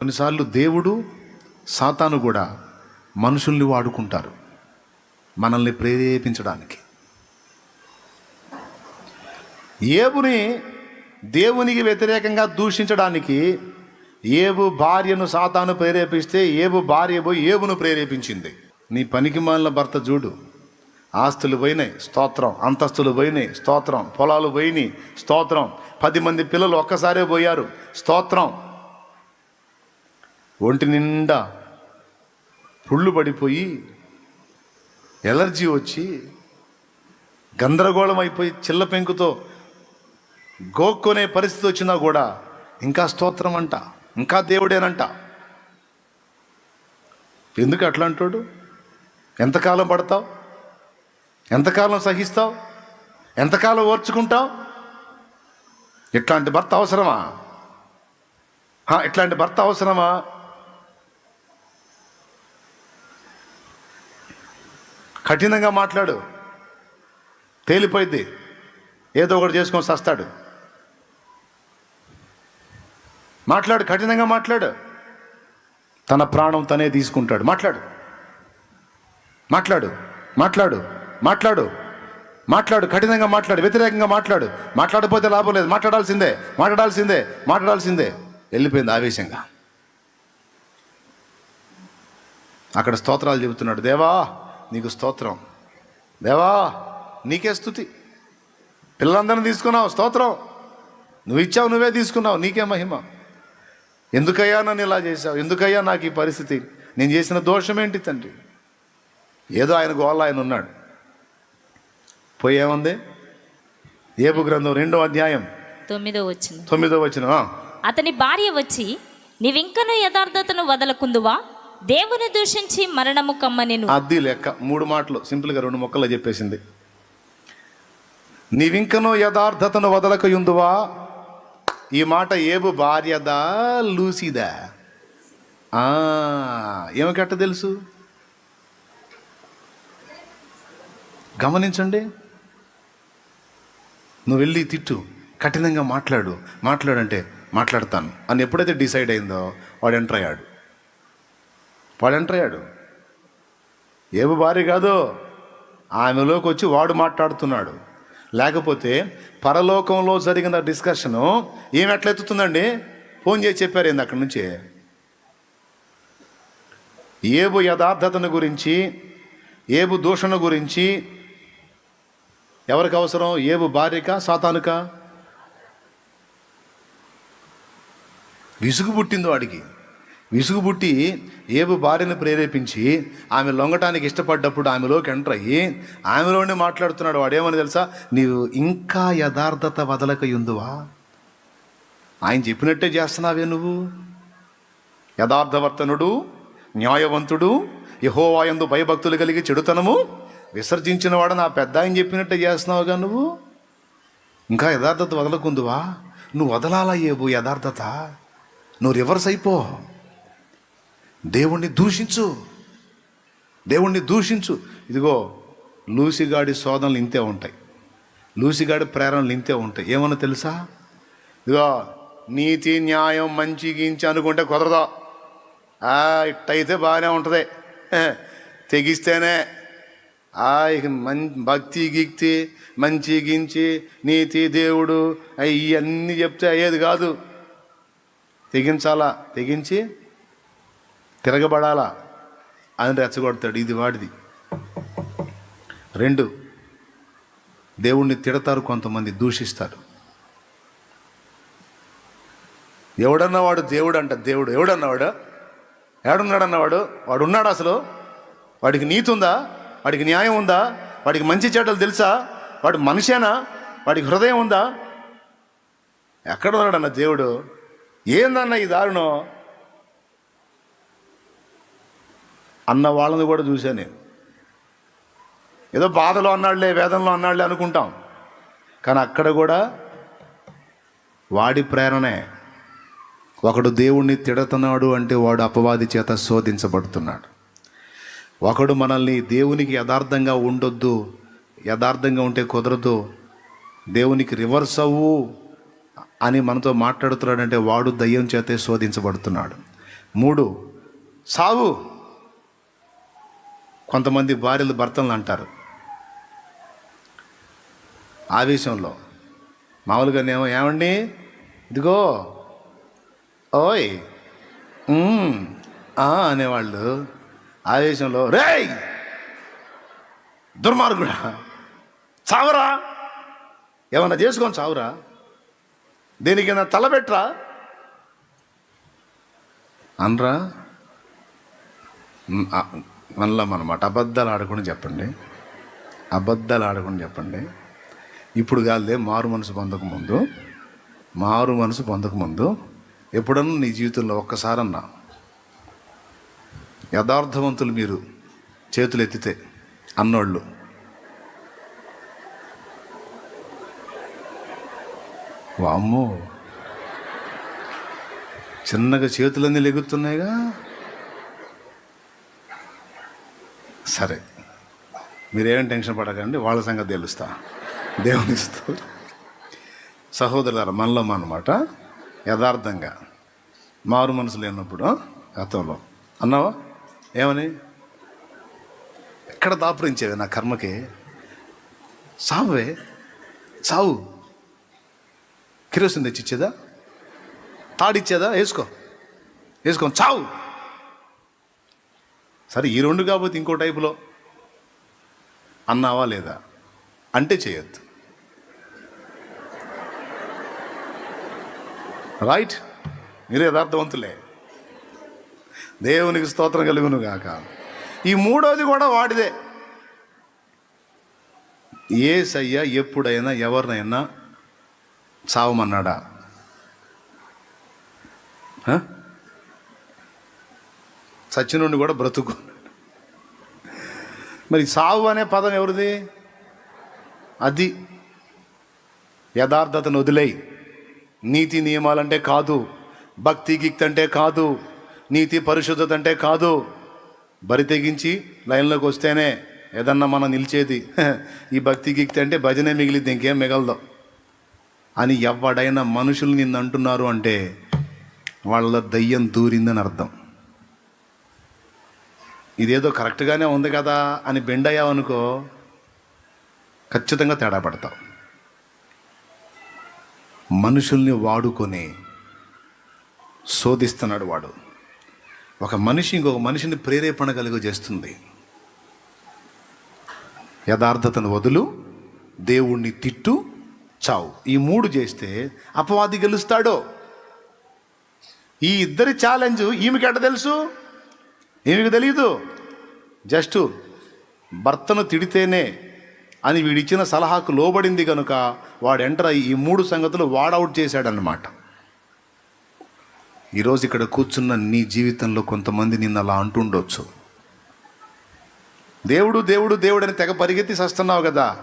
కొన్నిసార్లు దేవుడు సాతాను కూడా మనుషుల్ని వాడుకుంటారు మనల్ని ప్రేరేపించడానికి. ఏబుని దేవునికి వ్యతిరేకంగా దూషించడానికి ఏబు భార్యను సాతాను ప్రేరేపిస్తే ఏబు భార్య పోయి ఏబును ప్రేరేపించింది. నీ పనికి మాలిన భర్త చూడు ఆస్తులు పోయినాయి స్తోత్రం అంతస్తులు పోయినాయి స్తోత్రం పొలాలు పోయినాయి స్తోత్రం. పది మంది పిల్లలు ఒక్కసారే పోయారు స్తోత్రం. ఒంటి నిండా పుళ్ళు పడిపోయి ఎలర్జీ వచ్చి గందరగోళం అయిపోయి చిల్ల పెంకుతో గోక్కునే పరిస్థితి వచ్చినా కూడా ఇంకా స్తోత్రం అంట ఇంకా దేవుడేనంట. ఎందుకు అట్లా అంటాడు ఎంతకాలం పడతావు? ఎంతకాలం సహిస్తావు? ఎంతకాలం ఓర్చుకుంటావు? ఇట్లాంటి భర్త అవసరమా? ఇట్లాంటి భర్త అవసరమా? కఠినంగా మాట్లాడు. తేలిపోయింది ఏదో ఒకటి చేసుకొని సస్తాడు. మాట్లాడు కఠినంగా మాట్లాడు. తన ప్రాణం తనే తీసుకుంటాడు. మాట్లాడు. మాట్లాడు. మాట్లాడు. మాట్లాడు. మాట్లాడు కఠినంగా మాట్లాడు వ్యతిరేకంగా మాట్లాడు. మాట్లాడకపోతే లాభం లేదు. మాట్లాడాల్సిందే. మాట్లాడాల్సిందే. మాట్లాడాల్సిందే. వెళ్ళిపోయింది ఆవేశంగా. అక్కడ స్తోత్రాలు చెబుతున్నాడు. దేవా నీకు స్తోత్రం. దేవా నీకే స్థుతి పిల్లలందరిని తీసుకున్నావు స్తోత్రం. నువ్వు ఇచ్చావు నువ్వే తీసుకున్నావు నీకే మహిమ. ఎందుకయ్యా నన్ను ఇలా చేశావు? ఎందుకయ్యా నాకు ఈ పరిస్థితి? నేను చేసిన దోషం ఏంటి తండ్రి? ఏదో ఆయన గోళ్ళ ఆయన ఉన్నాడు. పోయేముంది ఏబు గ్రంథం రెండో అధ్యాయం. తొమ్మిదో వచ్చిన తొమ్మిదో వచ్చిన అతని భార్య వచ్చి నీవింకను యథార్థతను వదలకుందువా? దేవుని దూషించి మరణము కమ్మనెను అద్ది లెక్క. మూడు మాటలు. సింపుల్గా రెండు మొక్కలు చెప్పేసింది. నీవింకనో యథార్థతను వదలక యుందువా ఈ మాట ఏబు భార్యదా లూసిదా? ఏమికట్ట తెలుసు? గమనించండి. నువ్వు వెళ్ళి తిట్టు. కఠినంగా మాట్లాడు. మాట్లాడంటే మాట్లాడతాను. అని ఎప్పుడైతే డిసైడ్ అయిందో వాడు ఎంటర్ అయ్యాడు. వాడు ఎంటర్ అయ్యాడు. ఏబు భార్య కాదో ఆమెలోకి వచ్చి వాడు మాట్లాడుతున్నాడు. లేకపోతే పరలోకంలో జరిగిన డిస్కషను ఏమి ఎట్లా ఎత్తుతుందండి? ఫోన్ చేసి చెప్పారు ఏంది అక్కడి నుంచి? ఏబు యథార్థతను గురించి ఏబు దూషణ గురించి ఎవరికి అవసరం? ఏబు భార్యక సాతానుక? విసుగు పుట్టింది వాడికి. విసుగు పుట్టి ఏబు భార్యను ప్రేరేపించి ఆమె లొంగటానికి ఇష్టపడ్డప్పుడు ఆమెలోకి ఎంటర్ అయ్యి ఆమెలోనే మాట్లాడుతున్నాడు వాడేమని తెలుసా? నీవు ఇంకా యథార్థత వదలక ఉందువా ఆయన చెప్పినట్టే చేస్తున్నావే నువ్వు. యథార్థవర్తనుడు న్యాయవంతుడు యహోవాయందు భయభక్తులు కలిగి చెడుతనము విసర్జించిన వాడు నా పెద్ద ఆయన చెప్పినట్టే చేస్తున్నావుగా నువ్వు. ఇంకా యథార్థత వదలకుందువా? నువ్వు వదలాలా ఏబు యథార్థత? నువ్వు రివర్స్ అయిపో. దేవుణ్ణి దూషించు. దేవుణ్ణి దూషించు. ఇదిగో లూసిగాడి శోధనలు ఇంతే ఉంటాయి. లూసిగాడి ప్రేరణలు ఇంతే ఉంటాయి. ఏమన్నా తెలుసా? ఇదిగో నీతి న్యాయం మంచి గించి అనుకుంటే కుదరదు. ఇట్టయితే బాగానే ఉంటుంది. తెగిస్తేనే. ఆ ఇక మం భక్తి గిక్తి మంచి గించి నీతి దేవుడు ఇవన్నీ చెప్తే అయ్యేది కాదు. తెగించాలా? తెగించి తిరగబడాలా? అని రెచ్చగొడతాడు. ఇది వాడిది. రెండు దేవుణ్ణి తిడతారు కొంతమంది దూషిస్తారు. ఎవడన్నా వాడు దేవుడు అంట దేవుడు ఎవడన్నవాడు ఎవడున్నాడన్నవాడు వాడు ఉన్నాడు అసలు? వాడికి నీతి ఉందా? వాడికి న్యాయం ఉందా? వాడికి మంచి చెడ్డలు తెలుసా? వాడు మనిషేనా? వాడికి హృదయం ఉందా? ఎక్కడ ఉన్నాడన్న దేవుడు? ఏందన్న ఈ దారుణం? అన్న వాళ్ళని కూడా చూశాను నేను. ఏదో బాధలో అన్నాడులే వేదంలో అన్నాడులే అనుకుంటాం. కానీ అక్కడ కూడా వాడి ప్రేరణే. ఒకడు దేవుణ్ణి తిడుతున్నాడు అంటే వాడు అపవాది చేత శోధించబడుతున్నాడు. ఒకడు మనల్ని దేవునికి యథార్థంగా ఉండొద్దు యథార్థంగా ఉంటే కుదరదు దేవునికి రివర్స్ అవ్వు అని మనతో మాట్లాడుతున్నాడంటే వాడు దయ్యం చేతే శోధించబడుతున్నాడు. మూడు సావు. కొంతమంది భార్యలు భర్తలను అంటారు. ఆవేశంలో. మామూలుగానేమో ఏమండి? ఇదిగో. ఓయ్. ఆ అనేవాళ్ళు ఆవేశంలో రేయ్! దుర్మార్గుడా. చావరా. ఏమన్నా చేసుకొని చావురా. దీనికి నా తలబెట్రా అనరా మ్, ఆ, అనమాట అబద్ధాలు ఆడకుండా చెప్పండి. అబద్ధాలు ఆడకుండా చెప్పండి. ఇప్పుడు కాదులే మారు మనసు పొందక ముందు మారు మనసు పొందక ముందు ఎప్పుడన్నా నీ జీవితంలో ఒక్కసారన్నా యథార్థవంతులు మీరు చేతులు ఎత్తితే అన్నోళ్ళు. వామ్మో. చిన్నగా చేతులన్నీ లెగుతున్నాయిగా. సరే. మీరేం టెన్షన్ పడకండి వాళ్ళ సంగతి తెలుస్తా. దేవుని ఇస్తూ సహోదరులారా మనలో అనమాట యథార్థంగా మారు మనసు లేనప్పుడు గతంలో. అన్నావా? ఏమని? ఎక్కడ దాపురించేవి నా కర్మకి? సావే సావు. కిరోసిన్ తెచ్చిచ్చేదా? తాడిచ్చేదా? వేసుకో. వేసుకో చావు సరే ఈ రెండు కాకపోతే ఇంకో టైపులో అన్నావా లేదా? అంటే చేయొద్దు. రైట్ మీరు యథార్థవంతులే. దేవునికి స్తోత్రం కలుగును గాక. ఈ మూడోది కూడా వాడిదే. ఏ సయ్య ఎప్పుడైనా ఎవరినైనా చావమన్నాడా? సచినుడిని కూడా బ్రతుకు. మరి సావు అనే పదం ఎవరిది? అది యథార్థతను వదిలేయి. నీతి నియమాలంటే కాదు భక్తి గిక్తి అంటే కాదు నీతి పరిశుద్ధత అంటే కాదు. బరి తెగించి లైన్లోకి వస్తేనే ఏదన్నా మనం నిలిచేది. ఈ భక్తి గిక్తి అంటే భజనే మిగిలింది ఇంకేం మిగలదు. అని ఎవడైనా మనుషులు నిన్ను అంటున్నారు అంటే వాళ్ళ దయ్యం దూరిందని అర్థం. ఇదేదో కరెక్ట్గానే ఉంది కదా అని బెండ్ అయ్యావనుకో ఖచ్చితంగా తేడా పడతావు. మనుషుల్ని వాడుకొని శోధిస్తున్నాడు వాడు. ఒక మనిషి ఇంకొక మనిషిని ప్రేరేపణ కలుగజేస్తుంది యథార్థతను వదులు దేవుణ్ణి తిట్టు చావు. ఈ మూడు చేస్తే అపవాది గెలుస్తాడో. ఈ ఇద్దరి ఛాలెంజ్ ఈమెకి తెలుసు? ఏమికి తెలియదు జస్ట్ భర్తను తిడితేనే అని వీడిచ్చిన సలహాకు లోబడింది కనుక వాడు ఎంటర్ అయ్యి ఈ మూడు సంగతులు వాడౌట్ చేశాడనమాట ఈరోజు ఇక్కడ కూర్చున్న నీ జీవితంలో కొంతమంది నిన్ను అలా అంటుండొచ్చు. దేవుడు దేవుడు దేవుడు అని తెగ పరిగెత్తి సస్తున్నావు కదా.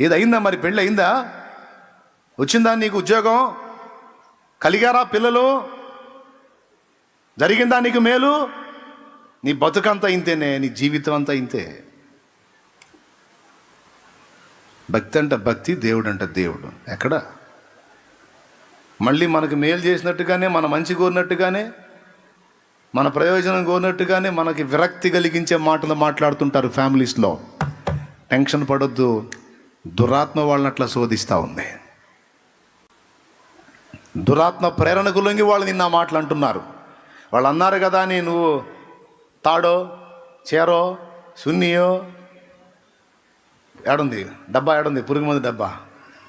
ఏది అయిందా మరి? పెళ్ళి అయిందా వచ్చిందా నీకు ఉద్యోగం? కలిగారా పిల్లలు? జరిగిందా నీకు మేలు? నీ బతుకంతా ఇంతేనే నీ జీవితం అంతా ఇంతే. భక్తి అంటే భక్తి దేవుడు అంట దేవుడు. ఎక్కడ? మళ్ళీ మనకు మేలు చేసినట్టుగానే మన మంచి కోరినట్టుగానే మన ప్రయోజనం కోరినట్టుగానే మనకి విరక్తి కలిగించే మాటలు మాట్లాడుతుంటారు ఫ్యామిలీస్లో. టెన్షన్ పడొద్దు దురాత్మ వాళ్ళని అట్లా శోధిస్తూ ఉంది. దురాత్మ ప్రేరణకు లొంగి వాళ్ళు నిన్న మాటలు అంటున్నారు. వాళ్ళు అన్నారు కదా అని నువ్వు తాడో చేరో సున్నియో ఏడుంది డబ్బా ఏడుంది పురుగు మంది డబ్బా.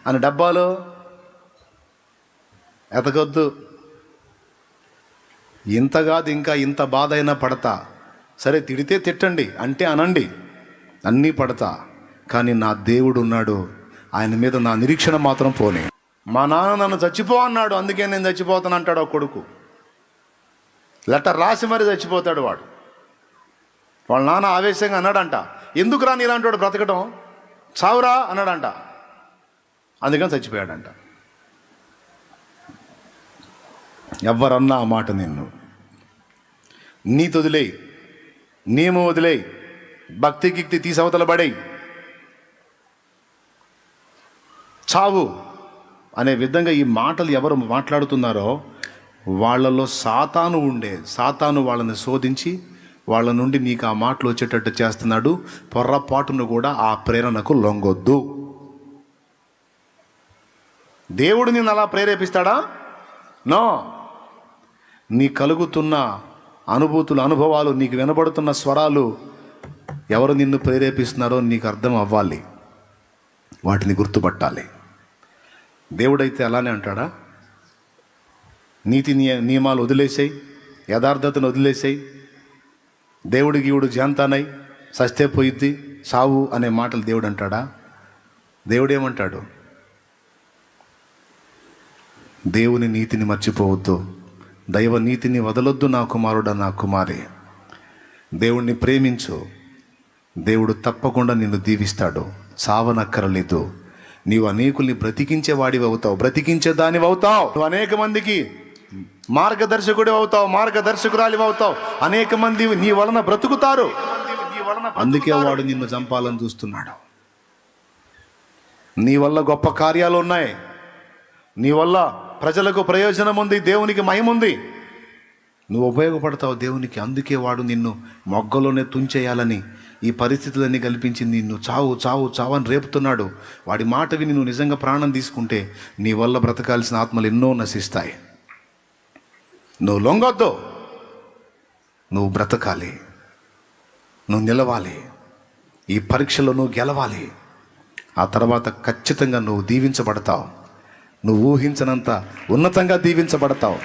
అని డబ్బాలో ఎతకొద్దు. ఇంత కాదు ఇంకా ఇంత బాధ అయినా పడతా. సరే తిడితే తిట్టండి అంటే అనండి అన్నీ పడతా. కానీ నా దేవుడు ఉన్నాడు ఆయన మీద నా నిరీక్షణ మాత్రం పోనే. మా నాన్న నన్ను చచ్చిపో అన్నాడు అందుకే నేను చచ్చిపోతాను అంటాడు ఆ కొడుకు. లెటర్ రాసి మరి చచ్చిపోతాడు వాడు. వాళ్ళ నాన్న ఆవేశంగా అన్నాడంట. ఎందుకు రా నీలాంటి వాడు బ్రతకటం? చావురా అన్నాడంట. అందుకని చచ్చిపోయాడంట. ఎవరన్నా ఆ మాట నిన్ను. నీతి వదిలేయి. నియమం వదిలేయి. భక్తి గిక్తి తీసవతల పడేయి. చావు అనే విధంగా ఈ మాటలు ఎవరు మాట్లాడుతున్నారో వాళ్ళలో సాతాను ఉండే సాతాను వాళ్ళని శోధించి వాళ్ళ నుండి నీకు ఆ మాటలు వచ్చేటట్టు చేస్తున్నాడు. పొర్రపాటును కూడా ఆ ప్రేరణకు లొంగొద్దు. దేవుడు నిన్ను అలా ప్రేరేపిస్తాడా? నో. నీ కలుగుతున్న అనుభూతులు అనుభవాలు నీకు వినబడుతున్న స్వరాలు ఎవరు నిన్ను ప్రేరేపిస్తున్నారో నీకు అర్థం అవ్వాలి. వాటిని గుర్తుపట్టాలి. దేవుడైతే అలానే అంటాడా? నీతి నియ నియమాలు వదిలేసాయి యథార్థతను వదిలేసాయి దేవుడికి గీవుడు జాంతానై సస్తే పోయిద్ది సావు అనే మాటలు దేవుడు అంటాడా దేవుడు ఏమంటాడు దేవుని నీతిని మర్చిపోవద్దు. దైవ నీతిని వదలొద్దు నా కుమారుడా నా కుమారి. దేవుణ్ణి ప్రేమించు. దేవుడు తప్పకుండా నిన్ను దీవిస్తాడు. సావనక్కరలేదు. నీవు అనేకుల్ని బ్రతికించే వాడివి అవుతావు. బ్రతికించే దానివి అవుతావు. నువ్వు అనేక మందికి మార్గదర్శకుడి అవుతావు మార్గదర్శకురాలి అవుతావు. అనేక మంది నీ వలన బ్రతుకుతారు. అందుకే వాడు నిన్ను చంపాలని చూస్తున్నాడు. నీ వల్ల గొప్ప కార్యాలు ఉన్నాయి. నీ వల్ల ప్రజలకు ప్రయోజనం ఉంది దేవునికి మహిమ ఉంది. నువ్వు ఉపయోగపడతావు దేవునికి అందుకే వాడు నిన్ను మొగ్గలోనే తుంచేయాలని ఈ పరిస్థితులన్నీ కల్పించి నిన్ను చావు చావు చావు అని రేపుతున్నాడు. వాడి మాట విని నువ్వు నిజంగా ప్రాణం తీసుకుంటే నీ వల్ల బ్రతకాల్సిన ఆత్మలు ఎన్నో నశిస్తాయి. నువ్వు లొంగొద్దు. నువ్వు బ్రతకాలి. నువ్వు నిలవాలి. ఈ పరీక్షలో నువ్వు గెలవాలి. ఆ తర్వాత ఖచ్చితంగా నువ్వు దీవించబడతావు. నువ్వు ఊహించినంత ఉన్నతంగా దీవించబడతావు.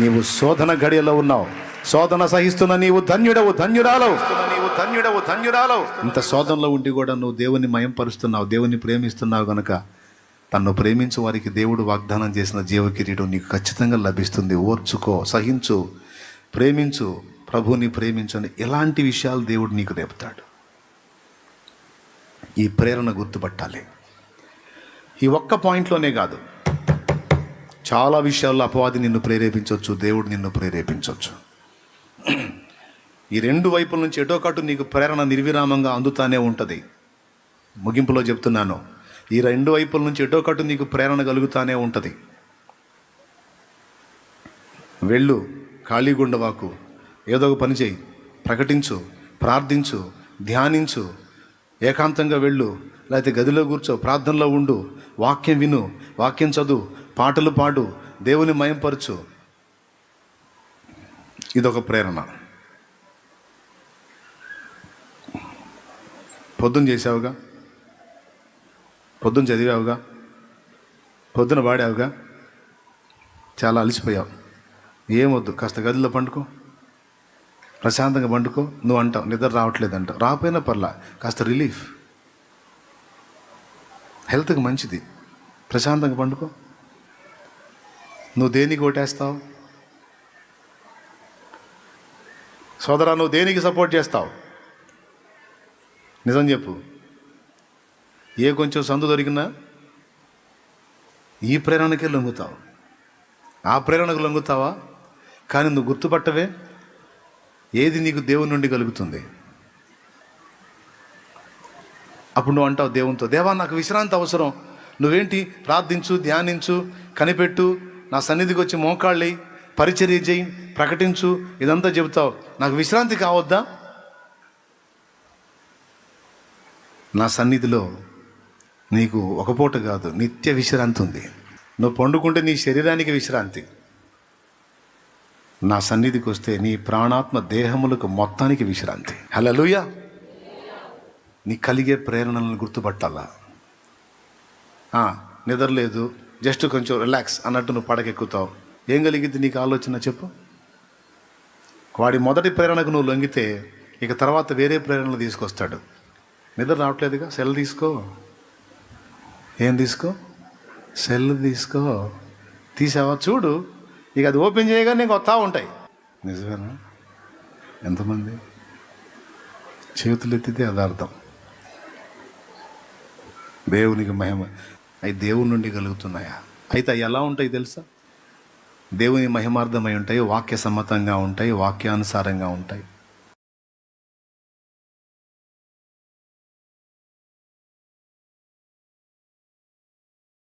నీవు శోధన గడియలో ఉన్నావు. శోధన సహిస్తున్న నీవు ధన్యుడవు ధన్యురాలవు. నీవు ధన్యుడవు ధన్యురాలవు ఇంత శోధనలో ఉండి కూడా నువ్వు దేవుని మయంపరుస్తున్నావు దేవుని ప్రేమిస్తున్నావు కనుక తన్ను ప్రేమించు వారికి దేవుడు వాగ్దానం చేసిన జీవ కిరీటం నీకు ఖచ్చితంగా లభిస్తుంది. ఓర్చుకో సహించు ప్రేమించు ప్రభుని ప్రేమించని ఎలాంటి విషయాలు దేవుడు నీకు రేపుతాడు? ఈ ప్రేరణ గుర్తుపట్టాలి. ఈ ఒక్క పాయింట్లోనే కాదు చాలా విషయాల్లో అపవాది నిన్ను ప్రేరేపించవచ్చు దేవుడు నిన్ను ప్రేరేపించవచ్చు ఈ రెండు వైపుల నుంచి ఎటోకటు నీకు ప్రేరణ నిర్విరామంగా అందుతానే ఉంటుంది. ముగింపులో చెప్తున్నాను ఈ రెండు వైపుల నుంచి ఎటో కటు నీకు ప్రేరణ కలుగుతానే ఉంటుంది. వెళ్ళు ఖాళీగుండవాకు ఏదో ఒక పని చేయి. ప్రకటించు ప్రార్థించు ధ్యానించు. ఏకాంతంగా వెళ్ళు. లేకపోతే గదిలో కూర్చో ప్రార్థనలో ఉండు. వాక్యం విను వాక్యం చదువు. పాటలు పాడు దేవుని మయంపరచు. ఇదొక ప్రేరణ. పొద్దున చేసావుగా పొద్దున చదివావుగా పొద్దున వాడావుగా చాలా అలసిపోయావు. ఏమొద్దు కాస్త గదిలో పండుకో ప్రశాంతంగా పండుకో నువ్వు అంటావు నిద్ర రావట్లేదు అంటావు రాకపోయినా పర్లా కాస్త రిలీఫ్. హెల్త్కి మంచిది. ప్రశాంతంగా పండుకో. నువ్వు దేనికి ఓటేస్తావు? సోదరా నువ్వు దేనికి సపోర్ట్ చేస్తావు? నిజం చెప్పు. ఏ కొంచెం సందు దొరికినా ఈ ప్రేరణకే లొంగుతావు. ఆ ప్రేరణకు లొంగుతావా? కానీ నువ్వు గుర్తుపట్టవే ఏది నీకు దేవుని నుండి కలుగుతుంది. అప్పుడు నువ్వు అంటావు దేవునితో దేవా నాకు విశ్రాంతి అవసరం. నువ్వేంటి? ప్రార్థించు ధ్యానించు కనిపెట్టు నా సన్నిధికి వచ్చి మోకాళ్ళి పరిచర్య చేయి ప్రకటించు ఇదంతా చెబుతావు. నాకు విశ్రాంతి కావద్దా? నా సన్నిధిలో నీకు ఒక పూట కాదు నిత్య విశ్రాంతి ఉంది. నువ్వు పండుకుంటే నీ శరీరానికి విశ్రాంతి. నా సన్నిధికి వస్తే నీ ప్రాణాత్మ దేహములకు మొత్తానికి విశ్రాంతి. హలలుయా నీ కలిగే ప్రేరణలను గుర్తుపట్టాలా? నిద్ర నిద్రలేదు జస్ట్ కొంచెం రిలాక్స్ అన్నట్టు నువ్వు పడకెక్కుతావు. ఏం కలిగింది నీకు ఆలోచన చెప్పు. వాడి మొదటి ప్రేరణకు నువ్వు లొంగితే ఇక తర్వాత వేరే ప్రేరణలు తీసుకొస్తాడు. నిద్ర రావట్లేదుగా? సెల్ తీసుకో. ఏం తీసుకో? సెల్ తీసుకో. తీసావా? చూడు. ఇక అది ఓపెన్ చేయగానే నీకు వస్తూ ఉంటాయి. నిజమేనా? ఎంతమంది? చేతులు ఎత్తితే అది అర్థం. దేవునికి మహిమ. అవి దేవుని నుండి కలుగుతున్నాయా? అయితే అవి ఎలా ఉంటాయి తెలుసా? దేవుని మహిమార్థమై ఉంటాయి వాక్య సమ్మతంగా ఉంటాయి వాక్యానుసారంగా ఉంటాయి.